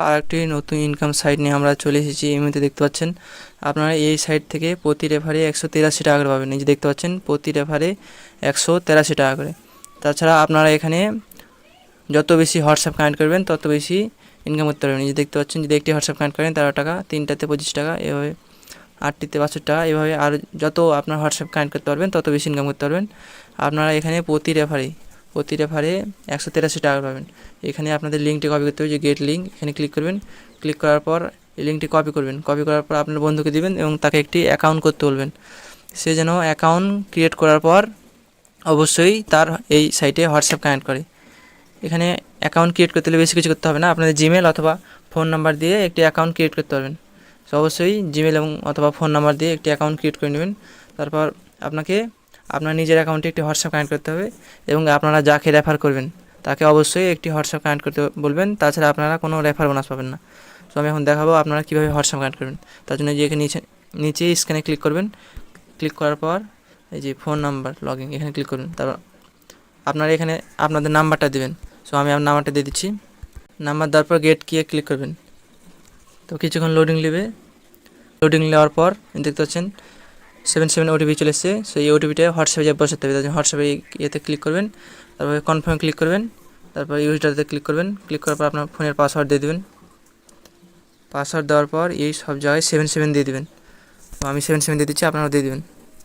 আর একটি নতুন income site নিয়ে আমরা চলে এসেছি, এই মুহূর্তে দেখতে পাচ্ছেন। আপনারা এই সাইট থেকে প্রতি রেফারে একশো তেরাশি টাকা করে পাবেন। এই যে দেখতে পাচ্ছেন, প্রতি রেফারে একশো তেরাশি টাকা করে। তাছাড়া আপনারা এখানে যত বেশি হোয়াটসঅ্যাপ কানেক্ট করবেন, তত বেশি ইনকাম করতে পারবেন। এই যে দেখতে পাচ্ছেন, যদি একটি হোয়াটসঅ্যাপ কানেক্ট করেন, তেরো টাকা, তিনটাতে পঁচিশ টাকা, এভাবে আটটিতে পাঁচশো টাকা, এভাবে আর যত আপনার হোয়াটসঅ্যাপ কানেক্ট করতে পারবেন, তত বেশি ইনকাম করতে পারবেন। আপনারা এখানে প্রতি রেফারে প্রতি রেফারে একশো তেরাশি টাকা পাবেন। এখানে আপনাদের লিঙ্কটি কপি করতে হবে, যে গেট লিঙ্ক এখানে ক্লিক করবেন। ক্লিক করার পর এই লিঙ্কটি কপি করবেন। কপি করার পর আপনার বন্ধুকে দিবেন এবং তাকে একটি অ্যাকাউন্ট করতে বলবেন। সে যেন অ্যাকাউন্ট ক্রিয়েট করার পর অবশ্যই তার এই সাইটে হোয়াটসঅ্যাপ কানেক্ট করে। এখানে অ্যাকাউন্ট ক্রিয়েট করতে হলে বেশি কিছু করতে হবে না। আপনাদের জিমেল অথবা ফোন নাম্বার দিয়ে একটি অ্যাকাউন্ট ক্রিয়েট করতে পারবেন। অবশ্যই জিমেল এবং অথবা ফোন নাম্বার দিয়ে একটি অ্যাকাউন্ট ক্রিয়েট করে নেবেন। তারপর আপনাকে আপনার নিজের অ্যাকাউন্টে একটি হোয়াটসঅ্যাপ কানেক্ট করতে হবে এবং আপনারা যাকে রেফার করবেন, তাকে অবশ্যই একটি হোয়াটসঅ্যাপ কানেক্ট করতে বলবেন। তাছাড়া আপনারা কোনো রেফার বোনাস পাবেন না। তো আমি এখন দেখাবো আপনারা কীভাবে হোয়াটসঅ্যাপ কানেক্ট করবেন। তার জন্য যে এখানে নিচে নিচে স্ক্যানে ক্লিক করবেন। ক্লিক করার পর এই যে ফোন নাম্বার লগ ইন এখানে ক্লিক করবেন। তারপর আপনারা এখানে আপনাদের নাম্বারটা দেবেন। সো আমি আমার নাম্বারটা দিয়ে দিচ্ছি। নাম্বার দেওয়ার পর গেট গিয়ে ক্লিক করবেন। তো কিছুক্ষণ লোডিং নেবে। লোডিং নেওয়ার পর দেখতে পাচ্ছেন সেভেন সেভেন ওটিপি চলে এসছে। সো এই ওটিপিটা হোয়াটসঅ্যাপে যাবে বসাতে হবে, তার জন্য হোয়াটসঅ্যাপে ইয়েতে ক্লিক করবেন। তারপরে কনফার্ম ক্লিক করবেন। তারপর ইউজটাতে ক্লিক করবেন। ক্লিক করার পর আপনার ফোনের পাসওয়ার্ড দিয়ে দেবেন। পাসওয়ার্ড দেওয়ার পর এই সব জায়গায় সেভেন সেভেন দিয়ে দেবেন। তো আমি সেভেন সেভেন দিয়ে দিচ্ছি, আপনারাও দিয়ে দেবেন।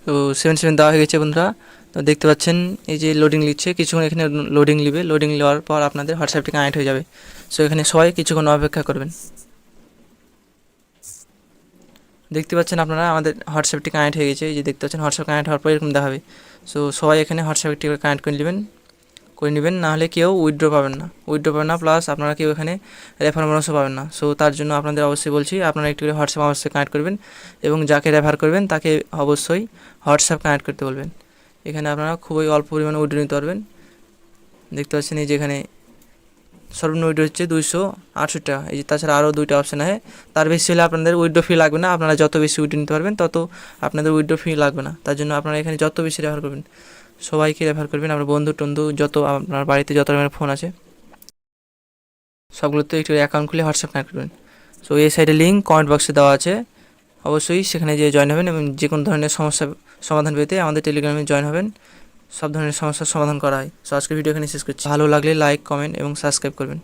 তো সেভেন সেভেন দেওয়া হয়ে গেছে বন্ধুরা। তো দেখতে পাচ্ছেন, এই যে লোডিং নিচ্ছে, কিছুক্ষণ এখানে লোডিং নেবে। লোডিং নেওয়ার পর আপনাদের হোয়াটসঅ্যাপটি কানেক্ট হয়ে যাবে। সো এখানে সবাই কিছুক্ষণ অপেক্ষা করবেন। দেখতে পাচ্ছেন আপনারা, আমাদের হোয়াটসঅ্যাপটি কানেক্ট হয়ে গেছে। এই যে দেখতে পাচ্ছেন হোয়াটসঅ্যাপ কানেক্ট হওয়ার পর এরকম দেখাবে। সো সবাই এখানে হোয়াটসঅ্যাপটি কানেক্ট করে নেবেন করে নেবেন নাহলে কেউ উইথড্র পাবেন না। উইথড্র পাবেন না প্লাস আপনারা কেউ এখানে রেফার বোনাসও পাবেন না। সো তার জন্য আপনাদের অবশ্যই বলছি, আপনারা একটু করে হোয়াটসঅ্যাপ অবশ্যই কানেক্ট করবেন এবং যাকে রেফার করবেন, তাকে অবশ্যই হোয়াটসঅ্যাপ কানেক্ট করতে বলবেন। এখানে আপনারা খুবই অল্প পরিমাণে উইথড্র নিতে পারবেন। দেখতে পাচ্ছেন এই যে এখানে সর্বনিম্ন উইড্রো হচ্ছে দুইশো আটষট্টি টাকা। এই যে তাছাড়া আরও দুইটা অপশান আছে। তার বেশি হলে আপনাদের উইড্রো ফি লাগবে না। আপনারা যত বেশি উইড্রো নিতে পারবেন, তত আপনাদের উইড্রো ফি লাগবে না। তার জন্য আপনারা এখানে যত বেশি রেফার করবেন, সবাইকে রেফার করবেন। আপনার বন্ধু টন্ধু যত, আপনার বাড়িতে যত রকমের ফোন আছে, সবগুলোতে একটু অ্যাকাউন্ট খুলে হোয়াটসঅ্যাপ কানেক্ট করবেন। সো এই সাইডে লিঙ্ক কমেন্ট বক্সে দেওয়া আছে। অবশ্যই সেখানে যে জয়েন হবেন এবং যে কোনো ধরনের সমস্যা, সমাধান পেতে আমাদের টেলিগ্রামে জয়েন হবেন। সব ধরনের সমস্যার সমাধান করা হয়। সো আজকের ভিডিও এখানে শেষ করছি। ভালো লাগলে লাইক কমেন্ট এবং সাবস্ক্রাইব করবেন।